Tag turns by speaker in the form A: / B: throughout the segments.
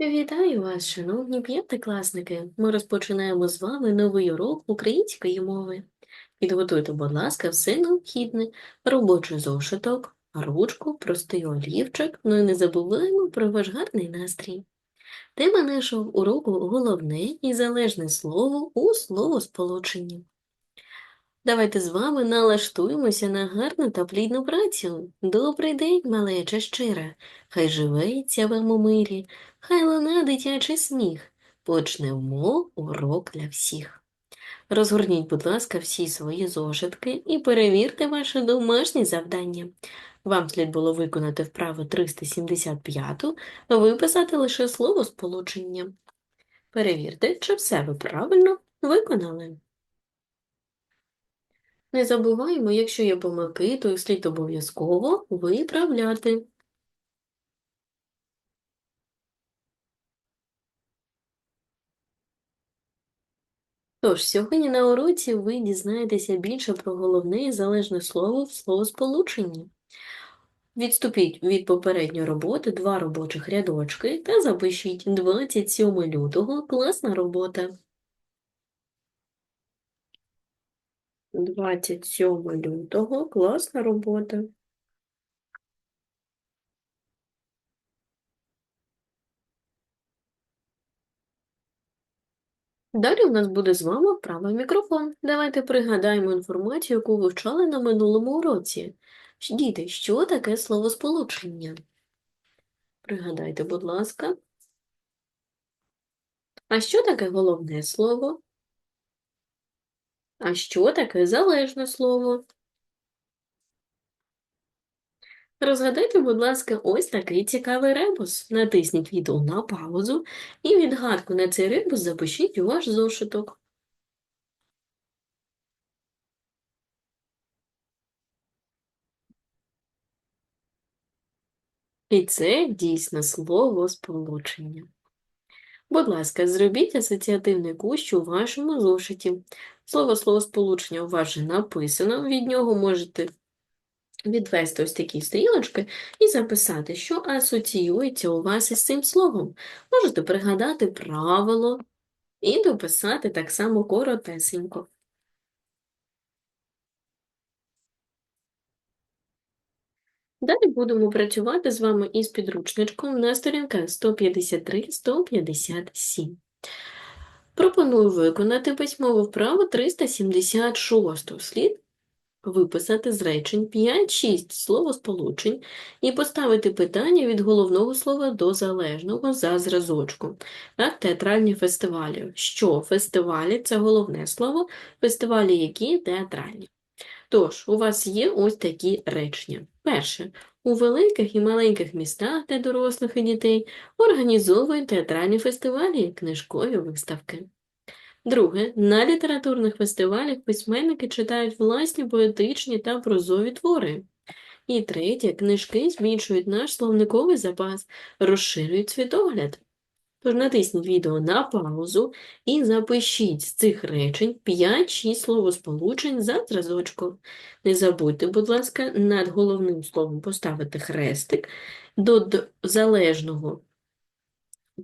A: Вітаю вас, шановні п'ятикласники! Ми розпочинаємо з вами новий урок української мови. Підготуйте, будь ласка, все необхідне, робочий зошиток, ручку, простий олівчик, ну і не забуваємо про ваш гарний настрій. Тема нашого уроку головне і залежне слово у словосполученні. Давайте з вами налаштуємося на гарну та плідну працю. Добрий день, малеча щира, хай живеться вам у мирі, хай луна дитячий сміх. Почнемо урок для всіх. Розгорніть, будь ласка, всі свої зошитки і перевірте ваше домашнє завдання. Вам слід було виконати вправу 375, виписати лише слово сполучення. Перевірте, чи все ви правильно виконали. Не забуваємо, якщо є помилки, то їх слід обов'язково виправляти. Тож, сьогодні на уроці ви дізнаєтеся більше про головне і залежне слово в словосполученні. Відступіть від попередньої роботи два робочих рядочки та запишіть 27 лютого класна робота. 27 лютого класна робота. Далі у нас буде з вами вправа мікрофон. Давайте пригадаємо інформацію, яку вивчали на минулому уроці. Діти, що таке словосполучення? Пригадайте, будь ласка. А що таке головне слово? А що таке залежне слово? Розгадайте, будь ласка, ось такий цікавий ребус. Натисніть відео на паузу і відгадку на цей ребус запишіть у ваш зошиток. І це дійсно слово сполучення. Будь ласка, зробіть асоціативний кущ у вашому зошиті. Слово словосполучення у вас вже написано, від нього можете відвести ось такі стрілочки і записати, що асоціюється у вас із цим словом. Можете пригадати правило і дописати так само коротесенько. Далі будемо працювати з вами із підручничком на сторінках 153-157. Пропоную виконати письмову вправу 376. Слід виписати з речень 5-6 словосполучень і поставити питання від головного слова до залежного за зразочком. Так, театральні фестивалі. Що фестивалі це головне слово, фестивалі які театральні. Тож, у вас є ось такі речення. Перше. У великих і маленьких містах для дорослих і дітей організовують театральні фестивалі, книжкові виставки. Друге. На літературних фестивалях письменники читають власні поетичні та прозові твори. І третє. Книжки збільшують наш словниковий запас, розширюють світогляд. Тож натисніть відео на паузу і запишіть з цих речень 5-6 словосполучень за зразочком. Не забудьте, будь ласка, над головним словом поставити хрестик, до залежного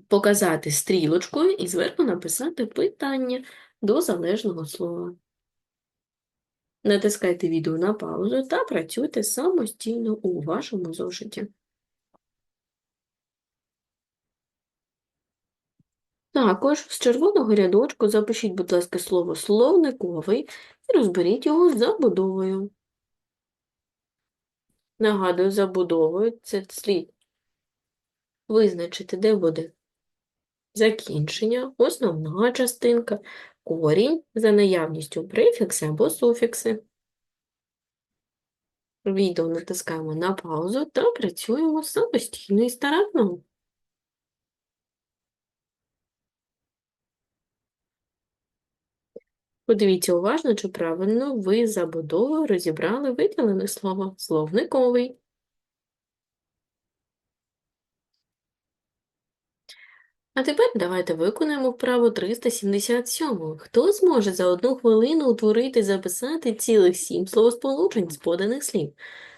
A: показати стрілочкою і зверху написати питання до залежного слова. Натискайте відео на паузу та працюйте самостійно у вашому зошиті. Також з червоного рядочку запишіть, будь ласка, слово словниковий і розберіть його з забудовою. Нагадую, забудовою це слід визначити, де буде закінчення, основна частинка, корінь за наявністю префікси або суфікси. Відео натискаємо на паузу та працюємо самостійно і старанно. Подивіться уважно, чи правильно ви забудовою розібрали виділене слово словниковий. А тепер давайте виконаємо вправу 377. Хто зможе за одну хвилину утворити і записати цілих сім словосполучень з поданих слів?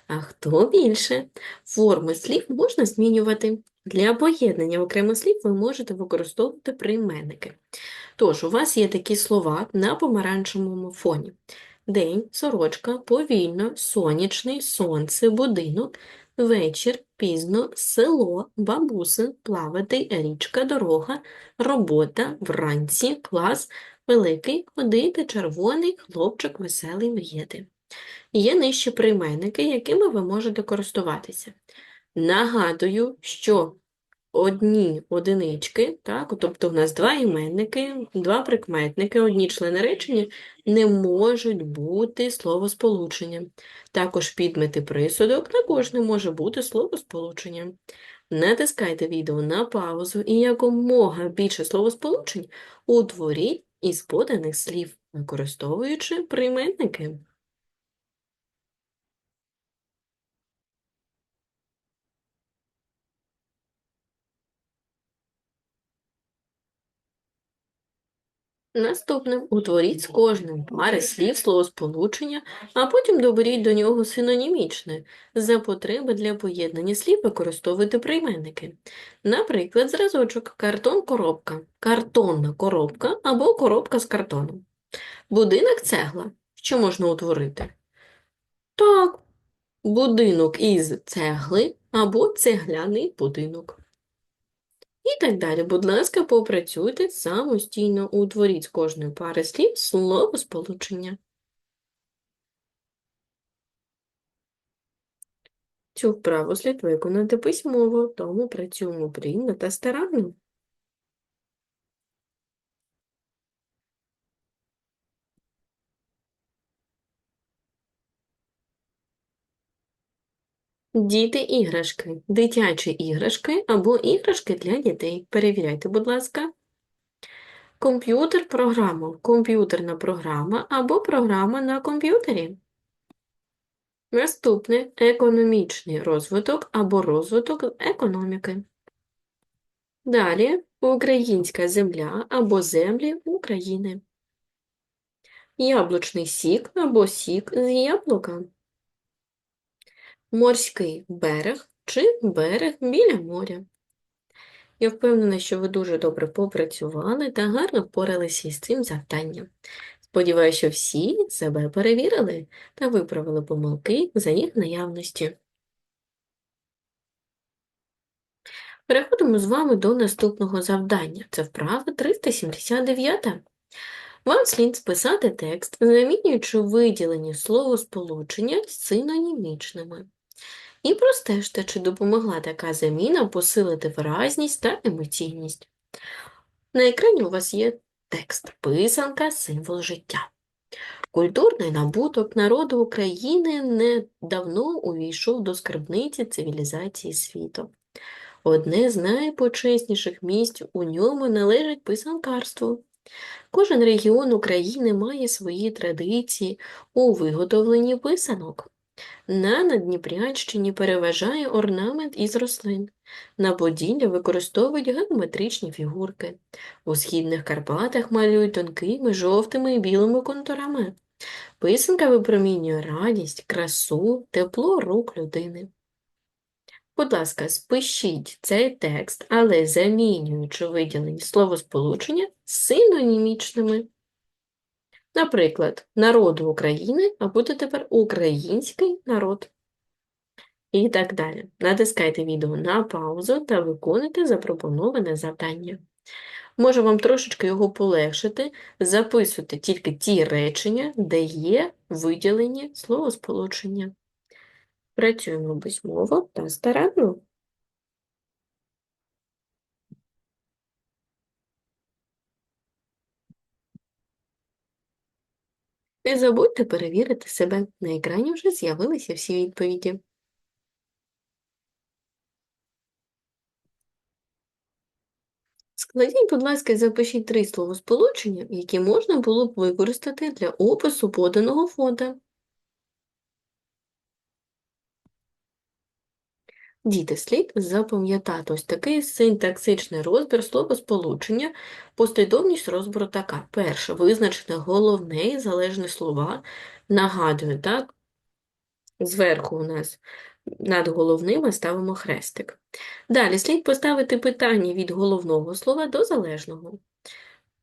A: А хто більше? Форми слів можна змінювати. Для поєднання окремих слів ви можете використовувати прийменники. Тож, у вас є такі слова на помаранчевому фоні. День, сорочка, повільно, сонячний, сонце, будинок, вечір, пізно, село, бабусин, плавати, річка, дорога, робота, вранці, клас, великий, ходити, червоний, хлопчик, веселий, мріяти. Є нижчі прийменники, якими ви можете користуватися. Нагадую, що одні одинички, так, тобто в нас два іменники, два прикметники, одні члени речення не можуть бути словосполученням. Також підмети присудок також не може бути словосполученням. Натискайте відео на паузу і якомога більше словосполучень утворіть із поданих слів, використовуючи прийменники. Наступним утворіть з кожним пари слів словосполучення, а потім доберіть до нього синонімічне. За потреби для поєднання слів використовуйте прийменники. Наприклад, зразочок картон-коробка, картонна коробка або коробка з картоном. Будинок цегла. Що можна утворити? Так, будинок із цегли або цегляний будинок. І так далі. Будь ласка, попрацюйте самостійно, утворіть з кожної пари слів словосполучення. Цю вправу слід виконати письмово, тому працюємо плідно та старанно. Діти іграшки, дитячі іграшки або іграшки для дітей. Перевіряйте, будь ласка. Комп'ютер програма, комп'ютерна програма або програма на комп'ютері. Наступне економічний розвиток або розвиток економіки. Далі українська земля або землі України. Яблучний сік або сік з яблука морський берег чи берег біля моря. Я впевнена, що ви дуже добре попрацювали та гарно впоралися із цим завданням. Сподіваюся, що всі себе перевірили та виправили помилки за їх наявності. Переходимо з вами до наступного завдання. Це вправа 379. Вам слід списати текст, замінюючи виділені словосполучення синонімічними. І простежте, чи допомогла така заміна посилити виразність та емоційність. На екрані у вас є текст писанка, символ життя. Культурний набуток народу України недавно увійшов до скарбниці цивілізації світу. Одне з найпочесніших місць у ньому належить писанкарству. Кожен регіон України має свої традиції у виготовленні писанок. На Надніпрянщині переважає орнамент із рослин. На Поділлі використовують геометричні фігурки. У східних Карпатах малюють тонкими, жовтими і білими контурами. Писанка випромінює радість, красу, тепло рук людини. Будь ласка, спишіть цей текст, але замінюючи виділені словосполучення синонімічними. Наприклад, народу України, а буде тепер український народ. І так далі. Натискайте відео на паузу та виконуйте запропоноване завдання. Можу вам трошечки його полегшити, записуйте тільки ті речення, де є виділені словосполучення. Працюємо письмово та старанно. Не забудьте перевірити себе. На екрані вже з'явилися всі відповіді. Складіть, будь ласка, і запишіть три словосполучення, які можна було б використати для опису поданого фото. Діти, слід запам'ятати ось такий синтаксичний розбір словосполучення, послідовність розбору така. Перше, визначити головне і залежне слова. Нагадую, так? Зверху у нас над головним ми ставимо хрестик. Далі слід поставити питання від головного слова до залежного.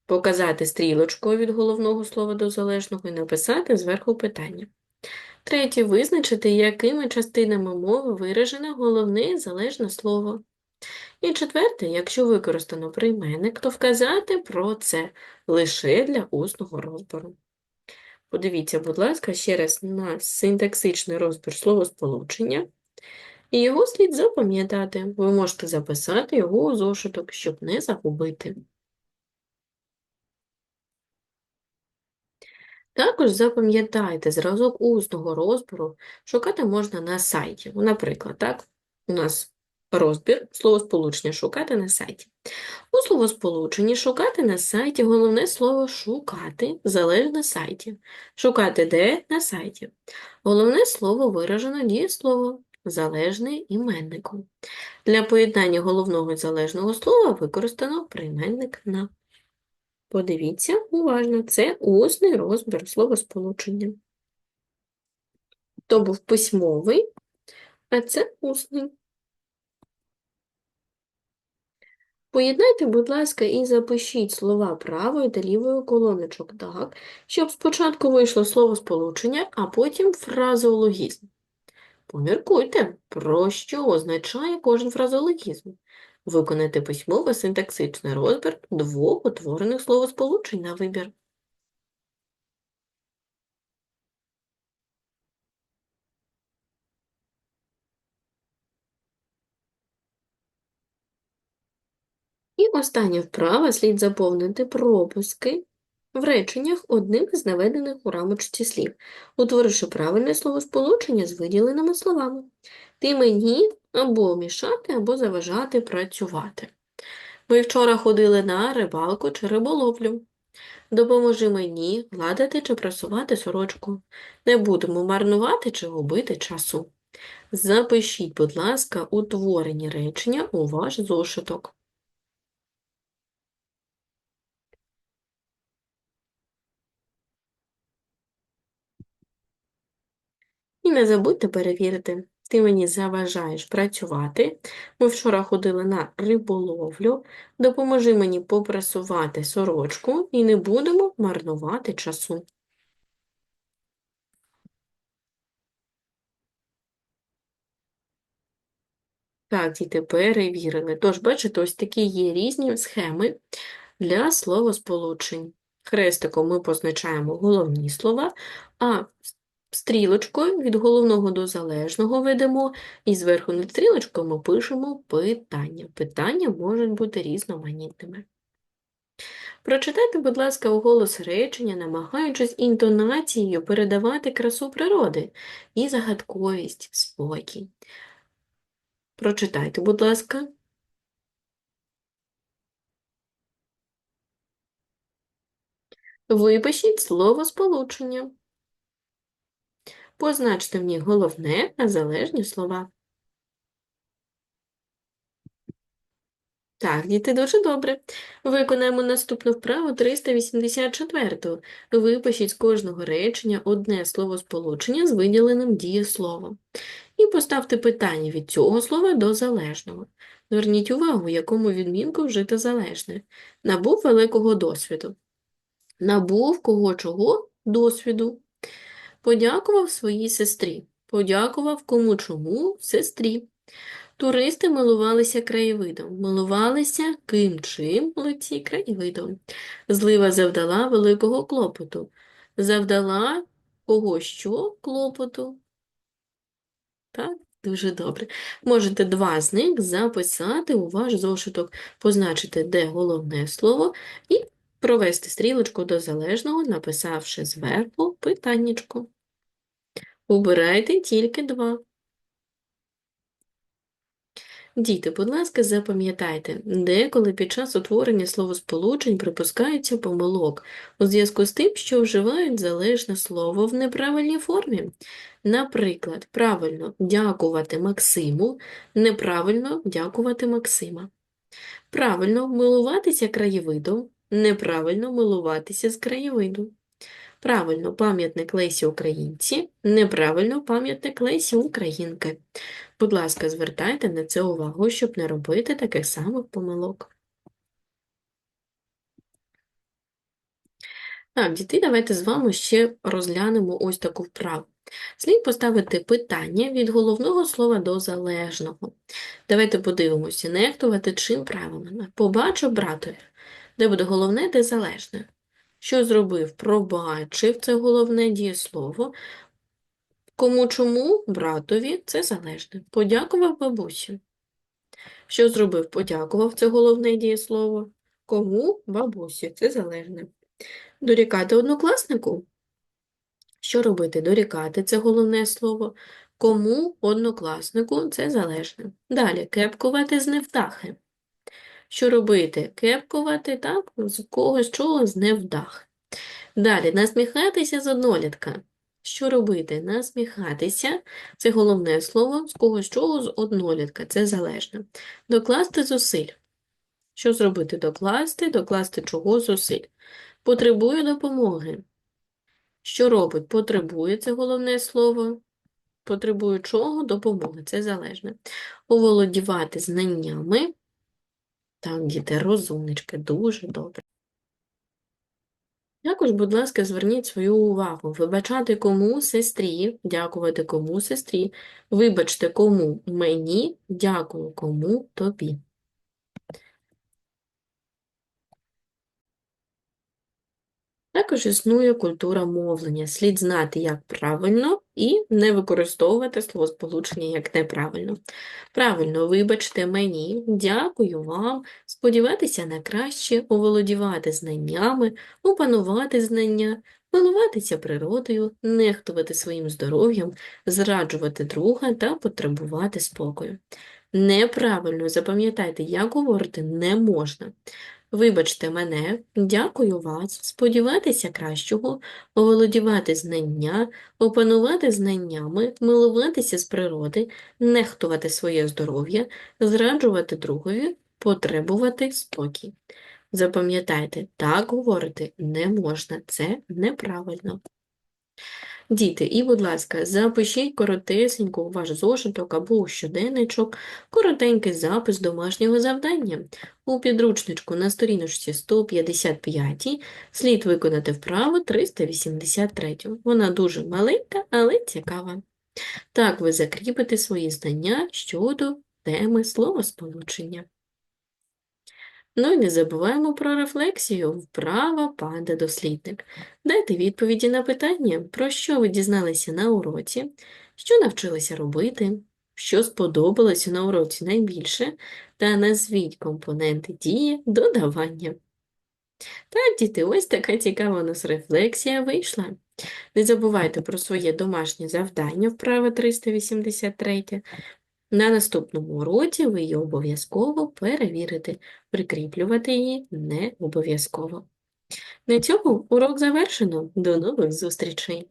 A: Показати стрілочкою від головного слова до залежного і написати зверху питання. Третє. Визначити, якими частинами мови виражене головне і залежне слово. І четверте, якщо використано прийменник, то вказати про це лише для усного розбору. Подивіться, будь ласка, ще раз на синтаксичний розбір словосполучення. І його слід запам'ятати. Ви можете записати його у зошиток, щоб не загубити. Також запам'ятайте, зразок усного розбору шукати можна на сайті. Ну, Наприклад, так, у нас розбір словосполучення шукати на сайті. У словосполученні шукати на сайті головне слово шукати залежно на сайті. Шукати де на сайті. Головне слово виражено дієслово залежне іменнику. Для поєднання головного і залежного слова використано прийменник на. Подивіться уважно, це усний розбір словосполучення. То був письмовий, а це усний. Поєднайте, будь ласка, і запишіть слова правою та лівою колоночок так, щоб спочатку вийшло словосполучення, а потім фразеологізм. Поміркуйте, про що означає кожен фразеологізм. Виконайте письмово синтаксичний розбір двох утворених словосполучень на вибір. І остання вправа слід заповнити пропуски в реченнях одним із наведених у рамочці слів, утворивши правильне словосполучення з виділеними словами. Ти мені або мішати, або заважати працювати. Ми вчора ходили на рибалку чи риболовлю. Допоможи мені гладити чи прасувати сорочку. Не будемо марнувати чи губити часу. Запишіть, будь ласка, утворені речення у ваш зошиток. І не забудьте перевірити, ти мені заважаєш працювати. Ми вчора ходили на риболовлю. Допоможи мені попрасувати сорочку і не будемо марнувати часу. Так, діти перевірили. Тож, бачите, ось такі є різні схеми для словосполучень. Хрестиком ми позначаємо головні слова, а стрілочкою від головного до залежного ведемо, і зверху над стрілочкою пишемо питання. Питання можуть бути різноманітними. Прочитайте, будь ласка, уголос речення, намагаючись інтонацією передавати красу природи і загадковість, спокій. Прочитайте, будь ласка. Випишіть слово сполучення. Позначте в них головне, а залежні слова. Так, діти, дуже добре. Виконаємо наступну вправу 384. Випишіть з кожного речення одне словосполучення з виділеним дієсловом. І поставте питання від цього слова до залежного. Зверніть увагу, якому відмінку вжити залежне. Набув великого досвіду. Набув кого чого? Досвіду. Подякував своїй сестрі. Подякував кому чому сестрі. Туристи милувалися краєвидом. Милувалися ким чим молодці краєвидом. Злива завдала великого клопоту. Завдала кого що клопоту. Так, дуже добре. Можете два з них записати у ваш зошиток, позначити, де головне слово, і провести стрілочку до залежного, написавши зверху питаннячко. Обирайте тільки два. Діти, будь ласка, запам'ятайте, деколи під час утворення словосполучень припускаються помилок у зв'язку з тим, що вживають залежне слово в неправильній формі. Наприклад, правильно дякувати Максиму, неправильно дякувати Максима. Правильно милуватися краєвидом, неправильно милуватися з краєвиду. Правильно, пам'ятник Лесі Українці, неправильно пам'ятник Лесі Українки. Будь ласка, звертайте на це увагу, щоб не робити таких самих помилок. Так, діти, давайте з вами ще розглянемо ось таку вправу. Слід поставити питання від головного слова до залежного. Давайте подивимося, нехтувати чим правилами. Побачу братові. Де буде головне, де залежне. Що зробив? Пробачив це головне дієслово. Кому чому? Братові це залежне. Подякував бабусі. Що зробив? Подякував це головне дієслово. Кому? Бабусі. Це залежне. Дорікати однокласнику? Що робити? Дорікати це головне слово. Кому однокласнику це залежне. Далі кепкувати з невдахи. Що робити? Кепкувати, так, з когось чого з невдах. Далі насміхатися з однолітка. Що робити? Насміхатися це головне слово, з когось чого з однолітка, це залежне. Докласти зусиль. Що зробити? Докласти, докласти чого зусиль. Потребує допомоги. Що робить? Потребує це головне слово. Потребує чого? Допомоги. Це залежне. Оволодівати знаннями. Там, діти, розумнички, дуже добре. Також, будь ласка, зверніть свою увагу. Вибачати кому сестрі, дякувати кому сестрі, вибачте кому мені, дякую кому тобі. Також існує культура мовлення. Слід знати, як правильно, і не використовувати словосполучення як неправильно. Правильно, вибачте мені, дякую вам, сподіватися на краще, оволодівати знаннями, опанувати знання, милуватися природою, нехтувати своїм здоров'ям, зраджувати друга та потребувати спокою. Неправильно, запам'ятайте, як говорити не можна. Вибачте мене, дякую вас, сподіватися кращого, оволодівати знання, опанувати знаннями, милуватися з природи, нехтувати своє здоров'я, зраджувати другові, потребувати спокій. Запам'ятайте, так говорити не можна, це неправильно. Діти, і, будь ласка, запишіть коротесенько у ваш зошиток або у щоденничок коротенький запис домашнього завдання. У підручничку на сторіночці 155 слід виконати вправу 383. Вона дуже маленька, але цікава. Так ви закріпите свої знання щодо теми словосполучення. Ну і не забуваємо про рефлексію. Вправа панда дослідник. Дайте відповіді на питання, про що ви дізналися на уроці, що навчилися робити, що сподобалося на уроці найбільше, та назвіть компоненти дії додавання. Так, діти, ось така цікава у нас рефлексія вийшла. Не забувайте про своє домашнє завдання, вправа 383. На наступному уроці ви її обов'язково перевірите, прикріплювати її не обов'язково. На цьому урок завершено. До нових зустрічей!